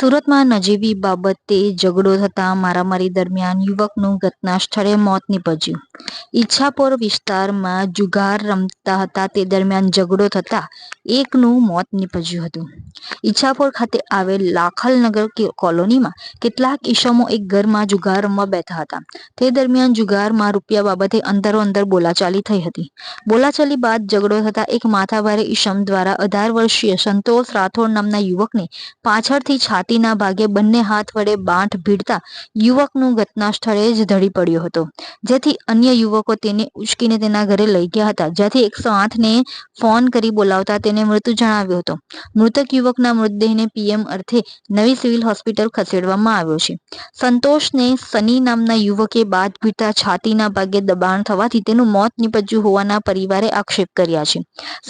સુરતમાં નજીવી બાબતે ઝઘડો થતા મારામારી દરમિયાન યુવકનું ઘટના સ્થળે મોત નીપજ્યું. ઈચ્છાપોર વિસ્તારમાં જુગાર રમતા હતા. તે દરમિયાન ઝઘડો થતા એકનું મોત નીપજ્યું હતું. ઈચ્છાપોર ખાતે આવેલ લાખલનગર કે- કોલોનીમાં કેટલાક ઈસમો એક ઘરમાં જુગાર રમવા બેઠા હતા. તે દરમિયાન જુગારમાં રૂપિયા બાબતે અંદરો અંદર બોલાચાલી થઈ હતી. બોલાચાલી બાદ ઝઘડો થતા એક માથાભારે ઈસમ દ્વારા અઢાર વર્ષીય સંતોષ રાઠોડ નામના યુવકને પાછળથી છાતીના ભાગે બંને હાથ વડે બાંઠ ભીડતા યુવકનું ઘટના સ્થળે જ ધડી પડ્યો હતો. જેથી અન્ય યુવકો તેને ઉચકીને તેના ઘરે લઈ ગયા હતા. જ્યાંથી એકસો આઠને ફોન કરી બોલાવતા તેને મૃત્યુ જણાવ્યો હતો. મૃતક યુવકના મૃતદેહને પીએમ અર્થે નવી સિવિલ હોસ્પિટલ ખસેડવામાં આવ્યો છે. સંતોષને સની નામના યુવકે બાદ પીતા છાતીના ભાગે દબાણ થવાથી તેનું મોત નીપજ્યું હોવાના પરિવારે આક્ષેપ કર્યા છે.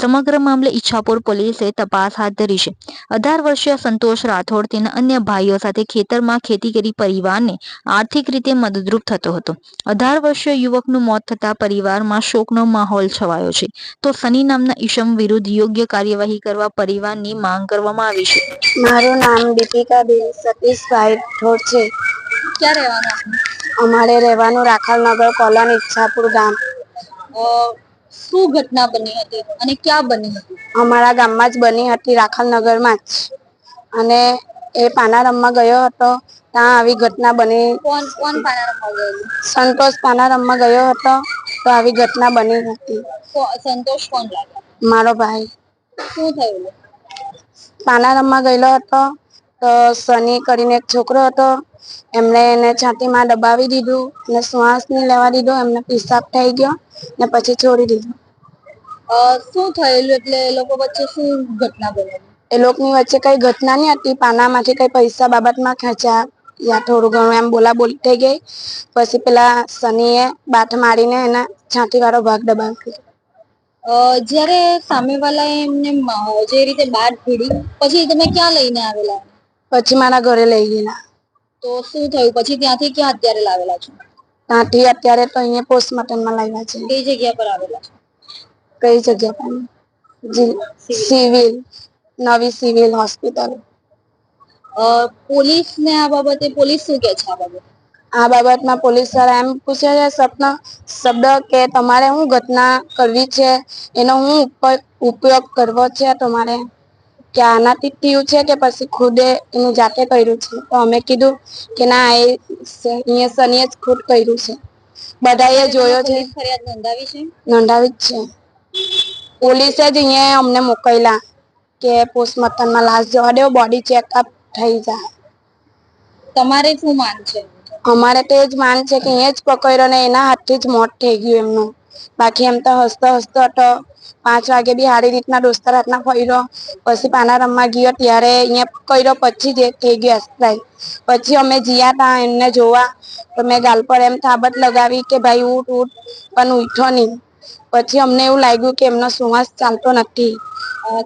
સમગ્ર મામલે ઈચ્છાપુર પોલીસે તપાસ હાથ ધરી છે. અઢાર વર્ષીય સંતોષ રાઠોડ તેના અન્ય ભાઈઓ સાથે ખેતરમાં ખેતી કરી પરિવારને આર્થિક રીતે મદદરૂપ થતો હતો. અઢાર વર્ષીય યુવકનું મોત થતા પરિવારમાં શોકનો માહોલ છવાયો છે. તો સની નામના ઈશમ વિરુદ્ધ યોગ્ય કાર્યવાહી કરવા પરિવારની માંગ કરવામાં આવી છે. મારું નામ દીપિકાબેન સતીશભાઈ ઠોર છે. ક્યાં રહેવાનું અમારે રહેવાનું રાખલનગર કોલોની ઈચ્છાપુર ગામ. શું ઘટના બની હતી અને ક્યાં બની હતી? અમારા ગામમાં જ બની હતી રાખલનગરમાં જ. અને એ પાનારમમાં ગયો હતો ત્યાં આવી ઘટના બની. કોણ કોણ પાના રમવા ગયેલું સંતોષ પાનારમમાં ગયો હતો તો આવી ઘટના બની હતી. સંતોષ કોણ લાગે મારો ભાઈ. શું થયું? પાનારમમાં ગયેલો હતો તો સની કરીને એક છોકરો હતો. એમણે એને છાતીમાં દબાવી દીધું અને શ્વાસ નહીં લેવા દીધો એમને પિશાબ થઈ ગયો ને પછી છોડી દીધું. શું થયેલું? એટલે એ લોકો વચ્ચે શું ઘટના બની? એ લોકોની વચ્ચે કઈ ઘટના નહીં હતી પાનામાંથી કઈ પૈસા બાબતમાં ખેંચ્યા યા થોડું ઘણું એમ બોલા બોલી થઈ ગઈ. પછી પેલા સનીએ બાથ મારીને એના છાતી વાળો ભાગ દબાવી દીધો. જ્યારે સામેવાળાએ એમને જે રીતે બાદ ભીડી પછી તમે ક્યાં લઈને આવેલા? પછી મારા ઘરે લઈ ગયેલા. તો શું થયું? પછી ત્યાંથી ક્યાં અત્યારે લાવેલા છો? ત્યાંથી અત્યારે તો અહીંયા પોસ્ટમોર્ટમમાં લાવ્યા છે. કઈ જગ્યા પર આવેલા છો? કઈ જગ્યા પર? સિવિલ. નવી સિવિલ હોસ્પિટલ. પોલીસ પોલીસને આ બાબતે પોલીસ શું કે છે આ બાબતે? આ બાબતમાં પોલીસવાળા એમ પૂછે છે શબ્દ શબ્દ કે તમારે શું ઘટના કરવી છે? એનો હું ઉપ- ઉપયોગ કરવો છે? તમારે કે આનાથી થયું છે કે પછી ખુદે એનું જાતે કર્યું છે? તો અમે કીધું કે ના એ અહીંયા સનીએ જ ખુદ કર્યું છે. બધાએ જોયો છે. ફરિયાદ નોંધાવી છે? નોંધાવી જ છે. પોલીસે જ અહીંયા અમને મોકલ્યા કે પોસ્ટમોર્ટમમાં લાશ જવા દેવો બોડી ચેકઅપ થઈ જાય. તમારે શું માન છે? અમારે તો એ જ માન છે કે એ જ પકડ્યો ને એના હાથથી જ મોત થઈ ગયું એમનું. બાકી એમ તો હસતો હસતો હતો. પાંચ વાગે બી સારી રીતના દોસ્તાર હાથના ફર્યો. પછી પાના રમવા ગયો. ત્યારે અહીંયા કર્યો પછી જ થઈ ગયો એક્સપ્રાઇલ પછી અમે જીયા તા એમને જોવા. તો મેં ગાલ પર એમ થાબત લગાવી કે ભાઈ ઉઠ ઉઠ. પણ ઉઠો નહીં. પછી અમને એવું લાગ્યું કે એમનો શ્વાસ ચાલતો નથી.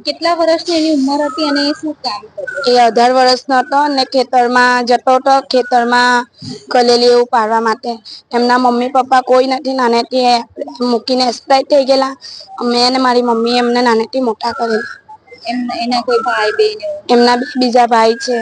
કેટલા વર્ષની એની ઉંમર હતી અને એ શું કામ એ અઢાર વર્ષનો હતો અને ખેતરમાં જતો હતો ખેતરમાં કલેલી એવું પાડવા માટે. એમના મમ્મી પપ્પા કોઈ નથી નાનેથી મૂકીને એક્સપાયર થઈ ગયેલા. મેં અને મારી મમ્મી એમને નાનેથી મોટા કરેલા. એમ એના કોઈ ભાઈ બહેન એમના બી બીજા ભાઈ છે.